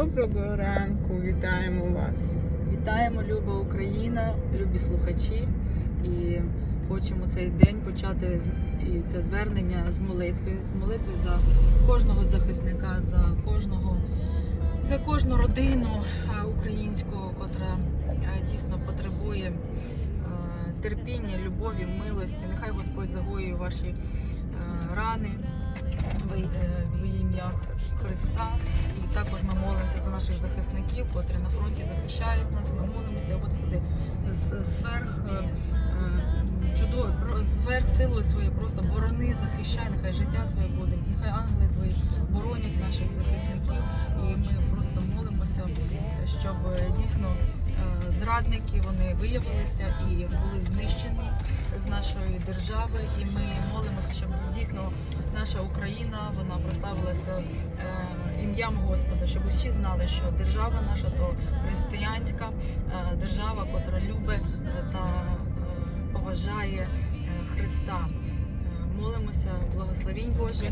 Доброго ранку, вітаємо вас. Вітаємо, люба Україна, любі слухачі. І хочемо цей день почати і це звернення з молитви, з молитви за кожного захисника, за кожного, за кожну родину а, українську, котра дійсно потребує терпіння, любові, милості. Нехай Господь загоює ваші рани в, е, в ім'я Христа. Наших захисників, котрі на фронті захищають нас. Ми молимося, Господи, сверх е, е, чудо, сверх силою своєю просто борони, захищай, нехай життя Твоє буде, нехай ангели Твої боронять наших захисників. І ми просто молимося, щоб е, дійсно зрадники вони виявилися і були знищені з нашої держави. І ми молимося, щоб дійсно наша Україна вона прославилася ім'ям Господа, щоб усі знали, що держава наша то християнська е, держава, котра любить е, та е, поважає Христа. Молимося, благословінь Божих